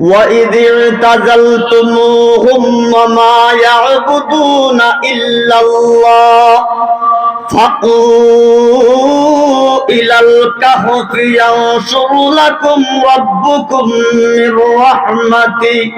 وإذ اعتزلتموهم وما يعبدون إلا الله فأووا إلى الكهف ينشر لكم ربكم من رحمته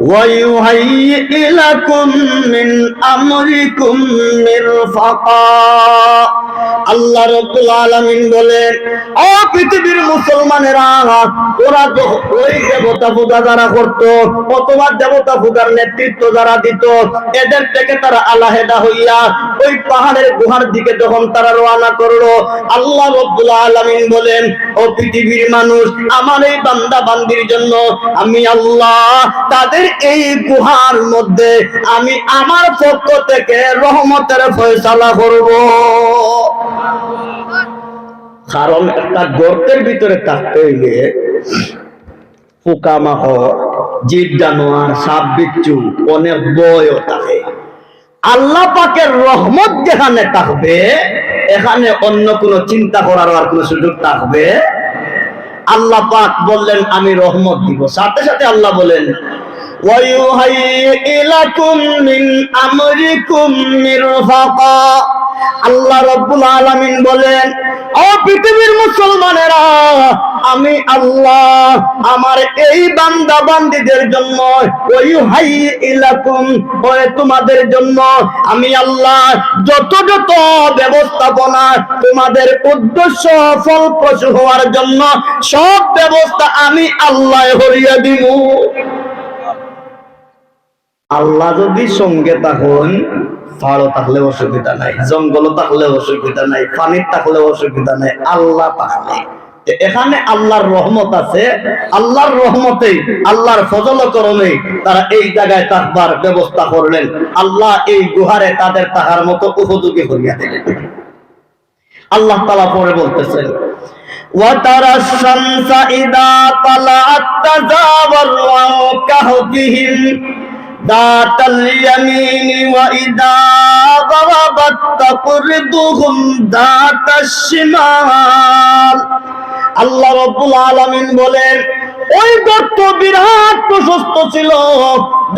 ويهيئ لكم من أمركم مرفقا আল্লাহ রব্বুল আলামিন বলেন ও পৃথিবীর মুসলমানেরা ওরা তো ওই দেবতা পূজা যারা করতো অথবা দেবতা পূজার নেতৃত্ব যারা দিত এদের থেকে তারা আলাহেদা হইয়া ওই পাহাড়ের গুহার দিকে যখন তারা রওনা করলো আল্লাহ রব্বুল আলামিন বলেন ও পৃথিবীর মানুষ আমার এই বান্দা বান্দির জন্য আমি আল্লাহ তাদের এই গুহার মধ্যে আমি আমার পক্ষ থেকে রহমতের ফয়সালা করব। কারণ একটা গর্তের ভিতরে থাকতে হইলে পোকামাকড় জীব জানোয়ার, সাপ, বিচ্ছু অনেক বয়ও থাকে। আল্লাহ পাকের রহমত যেখানে থাকবে, এখানে অন্য কোনো চিন্তা করার আর কোনো সুযোগ থাকবে। আল্লাহ পাক বললেন, আমি রহমত দিব। সাথে সাথে আল্লাহ বলেন আল্লাহ রব্বুল আলমিন বলেন, ও পৃথিবীর মুসলমানেরা, আমি আল্লাহ আমার এই বান্দা বান্দিদের জন্য ওই হাই ইলাকুম ওই তোমাদের জন্য আমি আল্লাহ যত যত ব্যবস্থাপনা, তোমাদের উদ্দেশ্য ফলপ্রসূ হওয়ার জন্য সব ব্যবস্থা আমি আল্লাহ হরিয়া দিব আল্লাহ যদি সঙ্গে তখন পাহাড়ও থাকলে অসুবিধা নাই জঙ্গল থাকলে অসুবিধা নাই পানির থাকলে অসুবিধা নাই আল্লাহ থাকলে এখানে আল্লাহর রহমত আছে আল্লাহর রহমতে আল্লাহর ফজল করণে তারা এই জায়গায় থাকবার ব্যবস্থা করলেন আল্লাহ এই গুহারে তাদের তাহার মতো উপযোগী করিয়া দিলেন আল্লাহ তালা পরে বলতেছেন وترى الشمس إذا طلعت تزاور عن كهفهم ذات اليمين وإذا غربت تقرضهم ذات الشمال আল্লাহ রব্বুল আলামিন বলেন ওই গর্ত বিরাট প্রশস্ত ছিল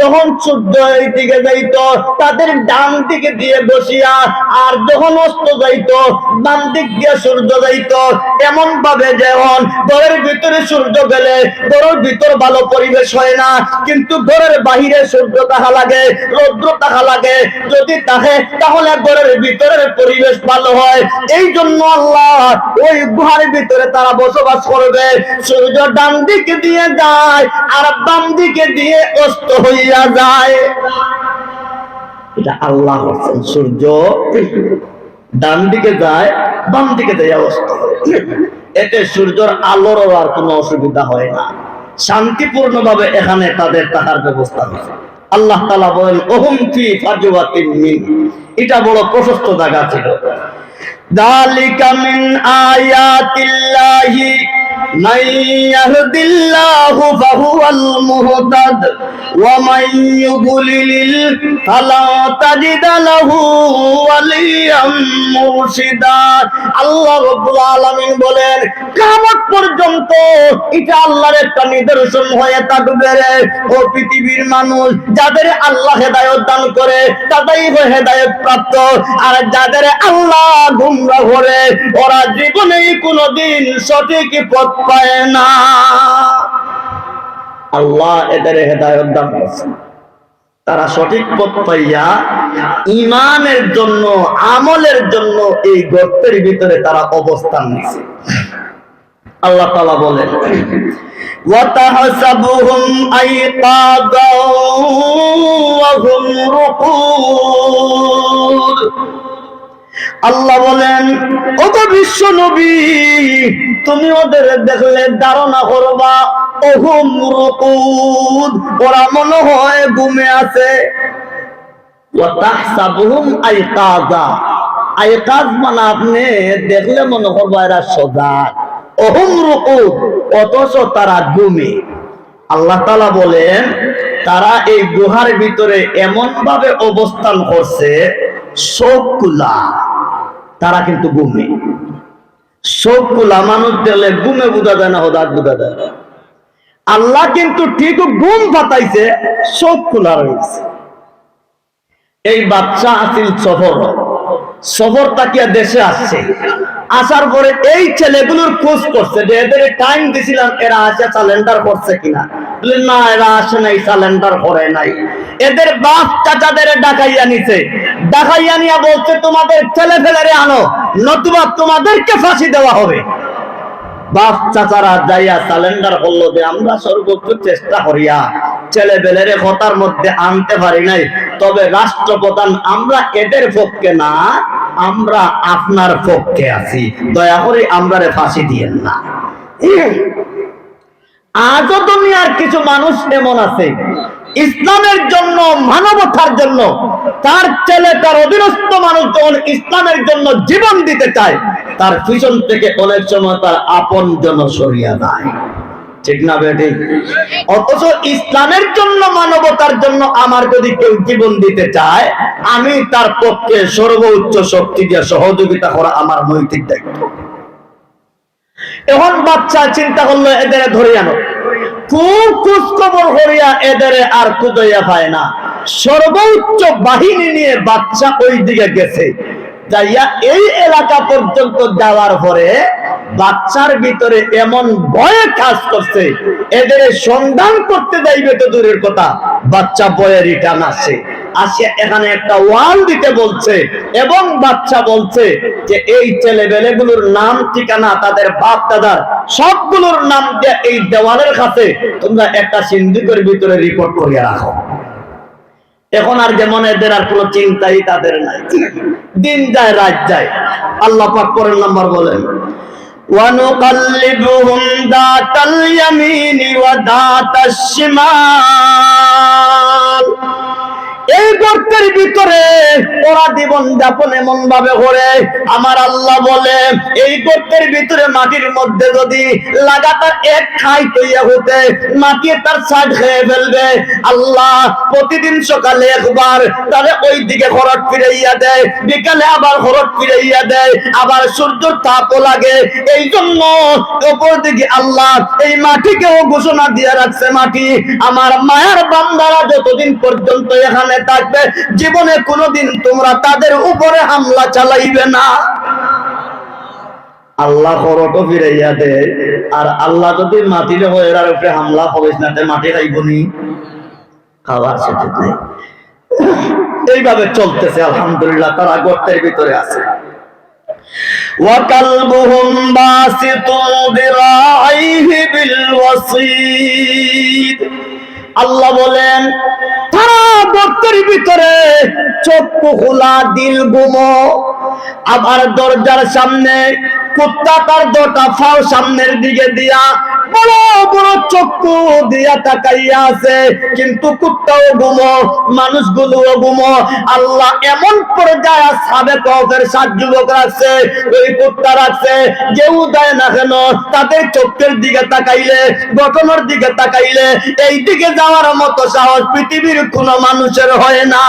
যখন সূর্য এই দিকে যাইত তাদের ডান দিকে দিয়ে বসিয়া আর যখন অস্ত যাইত বাম দিক দিয়ে সূর্য যাইত এমন ভাবে যেমন ঘরের ভিতরে সূর্য গেলে ঘরের ভিতর ভালো পরিবেশ হয় না কিন্তু ঘরের বাহিরে সূর্য তাহা লাগে, রৌদ্র তাহা লাগে। যদি তাহে, তাহলে ঘরের ভিতরের পরিবেশ ভালো হয়। এই জন্য আল্লাহ ওই ভিতরে তারা বসবাস করবে। সূর্য ডান দিকে দিয়ে যায়, আর বাম দিকে দিয়ে অস্ত হইয়া যায়। এটা আল্লাহ সূর্য ডান দিকে যায়, বাম দিকে যায়, অস্ত এতে সূর্যের আলোর আর কোনো অসুবিধা হয় না। শান্তিপূর্ণ ভাবে এখানে তাদের ব্যবস্থা হয়েছে। আল্লাহ তালা বলেন, ওহম ফি ফাজুয়াতিন মিন। এটা বড় প্রশস্ত জায়গা ছিল। দালিকা মিন আয়াতিল্লাহি من يهد الله فهو المهتد ومن يضلل فلا تجد له وليا مرشدا আল্লাহ রাব্বুল আলামিন বলেন কিয়ামত পর্যন্ত এটা আল্লাহর একটা নিদর্শন হয়ে থাকবে রে ও পৃথিবীর মানুষ যাদের আল্লাহ হেদায়েত দান করে তাদেরই হেদায়েত প্রাপ্ত আর যাদের আল্লাহ গুমরা করে ওরা জীবনেই কোনোদিন সঠিক পথ পায় না আল্লাহ এদের হেদায়ত দান করছেন তারা সঠিক পথ পাইয়া ইমানের জন্য আমলের জন্য এই গর্তের ভিতরে তারা অবস্থান নিছে আল্লাহ তালা বলেন وتحسبهم أيقاظا وهم رقود আল্লাহ বলেন, ও তো বিশ্ব নবী, তুমি ওদের দেখলে ধারণা করবা রুকুদ, ওরা মনে হয় ঘুমে আছে। মানে দেখলে মনে রুকুদ, অথচ তারা আল্লাহ তালা বলেন, তারা এই গুহার ভিতরে এমন ভাবে অবস্থান করছে, সবগুলা তারা কিন্তু ঘুমে সবগুলা মানুষ দেখলে ঘুমে বোঝা যায় না হদার বোঝা যায়। আল্লাহ কিন্তু ঠিক ঘুম পাতাইছে চোখ খোলা রয়েছে এই বাচ্চা আসিল সফর। সফর তাকিয়া দেশে আসছে। আসার পরে এই ছেলেগুলোর খোঁজ করছে যে এদের টাইম দিছিলাম, এরা আসে স্যালেন্ডার করছে কিনা। না, এরা আসে নাই স্যালেন্ডার করে নাই। এদের বাপ চাচাদের ডাকাইয়া নিছে। ডাকাইয়া নিয়া বলছে, তোমাদের ছেলে ফেলেরে আনো, নতুবা তোমাদেরকে ফাঁসি দেওয়া হবে। বাপ চাচারা যাইয়া স্যালেন্ডার করল যে আমরা সর্বোচ্চ চেষ্টা করিয়া ছেলে বেলেরে কথার মধ্যে আনতে পারি নাই। তবে রাষ্ট্রপ্রধান, আমরা এদের পক্ষে না, আমরা আপনার পক্ষে আছি। দয়া করে আমরা ফাঁসি দিয়েন না। আজও দুনিয়ার কিছু মানুষ এমন আছে। ইসলামের জন্য, মানবতার জন্য, তার ছেলে, তার অধীনস্থ মানুষ যখন ইসলামের জন্য জীবন দিতে চায়, তার পিছন থেকে অনেক সময় তার আপন জন সরিয়া দেয় ঠিক না বেটি? অথচ ইসলামের জন্য, মানবতার জন্য আমার যদি কেউ জীবন দিতে চায়, আমি তার পক্ষে সর্বোচ্চ শক্তি দিয়ে সহযোগিতা করা আমার নৈতিক দায়িত্ব। এখন বাচ্চা চিন্তা করল, এদের ধরে আনো। করিয়া এদের আর খুঁজাইয়া পায় না। সর্বোচ্চ বাহিনী নিয়ে বাচ্চা ওই দিকে গেছে। যাইয়া এই এলাকা পর্যন্ত যাওয়ার পরে বাচ্চার ভিতরে এমন ভয়ে কাজ করছে, এদের সন্ধান করতে যাইবে তো দূরের কথা, বাচ্চা বয়ে রিটার্ন আসে আসে এখানে একটা ওয়াল দিতে বলছে এবং বাচ্চা বলছে যে এই ছেলে বেলেগুলোর নাম ঠিকানা তাদের বাপ দাদার সবগুলোর নাম দিয়ে এই দেওয়ালের কাছে তোমরা একটা সিন্ধুকের ভিতরে রিপোর্ট করিয়া রাখো এখন আর যেমন এদের আর কোনো চিন্তাই তাদের নাই দিন যায় রাত যায় আল্লাহ পাক পরের নাম্বার বলেন ونقلبهم ذات اليمين وذات الشمال এই গর্তের ভিতরে ওরা জীবন যাপন এমন ভাবে করে। আমার আল্লাহ বলে, এই গর্তের ভিতরে মাটির মধ্যে যদি লাগাতার এক খাই তৈয়া হতে, মাটি তার সাইড খেয়ে ফেলবে। আল্লাহ প্রতিদিন সকালে একবার তাহলে ওই দিকে খরচ ফিরাইয়া দেয়, বিকালে আবার খরচ ফিরাইয়া দেয়, আবার সূর্যর তাপও লাগে। এই জন্য ওপর দিকে আল্লাহ এই মাটিকেও ঘোষণা দিয়ে রাখছে মাটি। আমার মায়ের বান্দারা যতদিন পর্যন্ত এখানে থাকবে জীবনে কোনোদিন তোমরা তাদের উপরে হামলা চালাইবে না আল্লাহ খরটো ফিরাইয়া দে আর আল্লাহ যদি মাটির হয়ে এর উপরে হামলা হবে না তে মাটি খাইবনি খাওয়ার সুযোগ নেই এইভাবে চলতেছে আলহামদুলিল্লাহ তারা গর্তের ভিতরে আছে وكلبهم باسط ذراعيه بالوصيد আল্লাহ বলেন তারা গর্তের ভিতরে চক্ষু খোলা দিল গুমো। আবার দরজার সামনে কুত্তা তার ফাও সামনের দিকে দেয় না কেন? তাদের চোখের দিকে তাকাইলে, গঠনের দিকে তাকাইলে এই দিকে যাওয়ার মতো সাহস পৃথিবীর কোন মানুষের হয় না।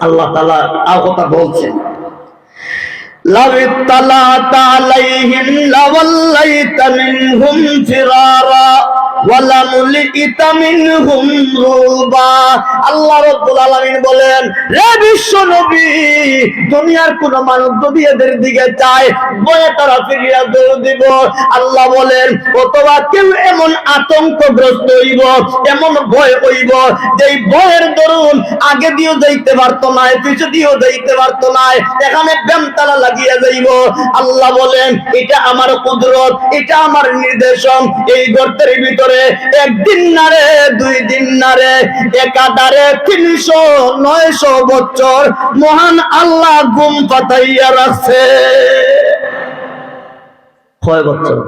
আল্লাহ তালা আর কথা বলছেন। لو اطلعت عليهم لوليت منهم فرارا ওয়ালামুল আল্লাহ বলেন অথবা কেউ এমন আতঙ্কগ্রস্ত হইব, এমন ভয় হইব ভয়ের দরুন আগে দিয়েও যাইতে পারতো না পিছু দিয়েও যাইতে পারতো না এখানে লাগিয়ে যাইব। আল্লাহ বলেন, এটা আমার কুদরত, এটা আমার নির্দেশন, এই গর্তের ভিতরে একদিন না রে, দুই দিন না রে একাধারে তিনশো, নয়শো বছর মহান আল্লাহ গুম পাতাইয়া রাখছে। কয় বছর?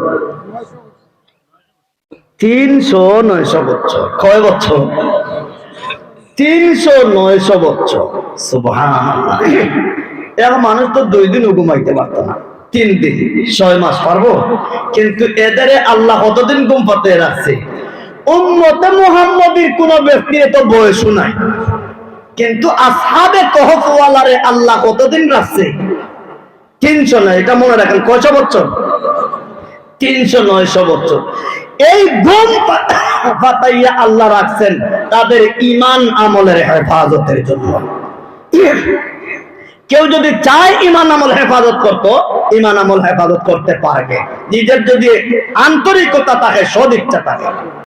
তিনশো, নয়শো বছর। কয় বছর? তিনশো, নয়শো বছর। এখন মানুষ তো দুই দিন ঘুমাইতে পারতো না। তিন দিন, ছয় মাস, পারব? কিন্তু এদের আল্লাহ কতদিন ঘুম পাতে রাখছে? উম্মতে মুহাম্মদীর কোন ব্যক্তির তো বয়স নাই। কিন্তু আসহাবে কহফওয়ালারে আল্লাহ কতদিন রাখছে? তিনশো নয়, এটা মনে রাখেন, কয়শো বছর? তিনশো নয়শো বছর। এই ঘুম পাতাইয়া আল্লাহ রাখছেন তাদের ইমান আমলের হেফাজতের জন্য। কেউ যদি চায় ইমান আমল হেফাজত করত ইমান আমল হেফাজত করতে পারবে। নিজের যদি আন্তরিকতা থাকে, সদিচ্ছা থাকে।